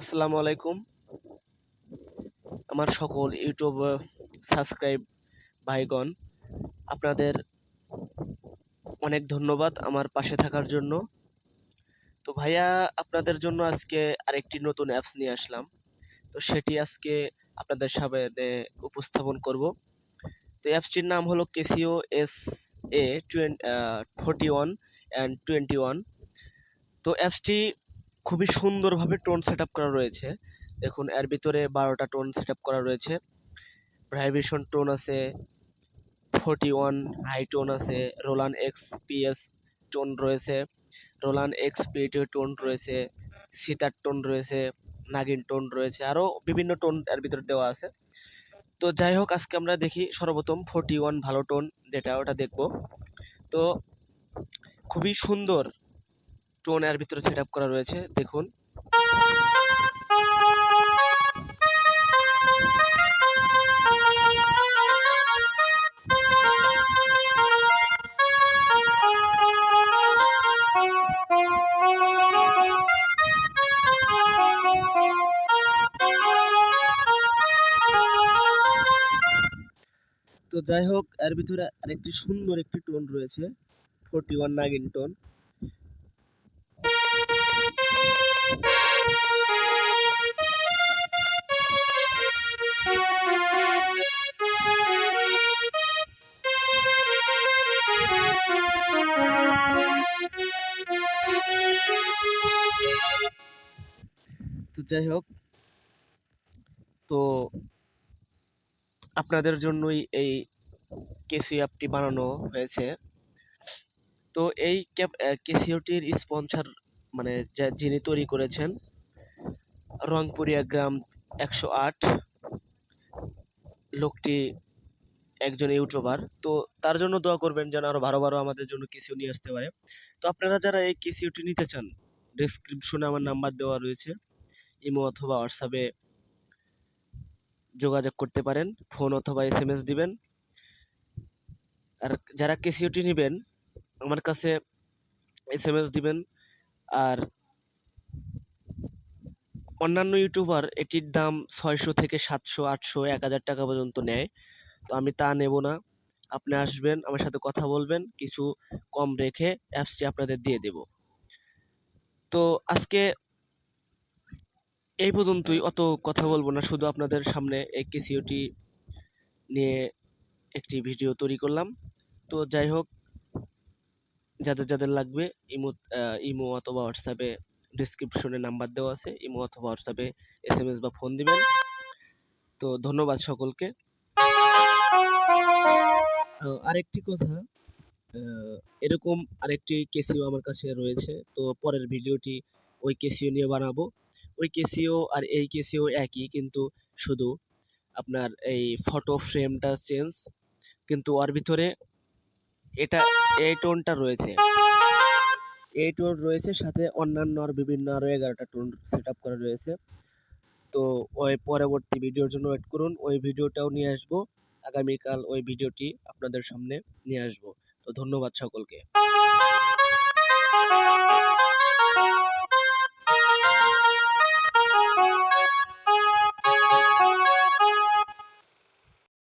আসসালামু আলাইকুম। আমার সকল ইউটিউব সাবস্ক্রাইব ভাইগণ, আপনাদের অনেক ধন্যবাদ আমার পাশে থাকার জন্য। তো ভাইয়া, আপনাদের জন্য আজকে আরেকটি নতুন অ্যাপস নিয়ে আসলাম। তো সেটি আজকে আপনাদের সামনে উপস্থাপন করব। তো অ্যাপসটির নাম হলো Casio S A twenty forty one and twenty one. তো অ্যাপসটি খুবই সুন্দরভাবে টোন সেট করা রয়েছে। দেখুন, এর ভিতরে বারোটা টোন সেট করা রয়েছে। ভাইব্রেশন টোন আছে, ফোর্টি ওয়ান হাই টোন আছে, রোলান এক্স পিএস টোন রয়েছে, রোলান এক্স পিএটিও টোন রয়েছে, সিতার টোন রয়েছে, নাগিন টোন রয়েছে, আরও বিভিন্ন টোন এর ভিতরে দেওয়া আছে। তো যাই হোক, আজকে আমরা দেখি সর্বপ্রথম ফোর্টি ওয়ান ভালো টোন যেটা, ওটা দেখব। তো খুবই সুন্দর টোন এর ভিতরে সেট করা রয়েছে, দেখুন। তো যাই হোক, এর ভিতরে আরেকটি সুন্দর একটি টোন রয়েছে, ফোর্টি ওয়ান নাগিন টোন। তো যাই হোক, তো আপনাদের জন্যই এই কেসি অ্যাপটি বানানো হয়েছে। তো এই কেসিওটির স্পন্সর মানে যিনি তৈরি করেছেন, রংপুরিয়া গ্রাম একশো আট, লোকটি একজন ইউটিউবার। তো তার জন্য দোয়া করবেন যেন আরও ভালো ভালো আমাদের জন্য কেসিও নিয়ে আসতে পারে। তো আপনারা যারা এই কেসিওটি নিতে চান ডিসক্রিপশনে আমার নাম্বার দেওয়া রয়েছে। ইমো অথবা হোয়াটসঅ্যাপে যোগাযোগ করতে পারেন ফোন অথবা এস এম এস দিবেন। আর যারা কেসিওটি নেবেন, আমার কাছে এস এম এস দিবেন। আর অন্যান্য ইউটিউবার এটির দাম ছয়শো থেকে সাতশো, আটশো, এক হাজার টাকা পর্যন্ত নেয়। তো আমি তা নেব না। আপনি আসবেন, আমার সাথে কথা বলবেন, কিছু কম রেখে অ্যাপসটি আপনাদের দিয়ে দেব। তো আজকে এই পর্যন্তই, অত কথা বলব না, শুধু আপনাদের সামনে এই কেসিওটি নিয়ে একটি ভিডিও তৈরি করলাম। তো যাই হোক, যাদের যাদের লাগবে, ইমো ইমো অথবা হোয়াটসঅ্যাপে ডিসক্রিপশনে নাম্বার দেওয়া আছে, ইমো অথবা হোয়াটসঅ্যাপে এস এম এস বা ফোন দিবেন। তো ধন্যবাদ সকলকে। আরেকটি কথা এরকম আরেকটি কেসিও আমার কাছে রয়েছে। তো পরের ভিডিওটি ওই কেসিও নিয়ে বানাবো। ওই কেসিও আর এই কেসিও একই, কিন্তু শুধু আপনার এই ফটো ফ্রেমটা চেঞ্জ কিন্তু ওর ভিতরে এটা এই টোনটা রয়েছে। এই টোন রয়েছে, সাথে অন্যান্য আর বিভিন্ন আরও এগারোটা টোন সেট আপ করা রয়েছে। তো ওই পরবর্তী ভিডিওর জন্য ওয়েট করুন। ওই ভিডিওটাও নিয়ে আসব। আগামীকাল ওই ভিডিওটি আপনাদের সামনে নিয়ে আসব। তো ধন্যবাদ সকলকে।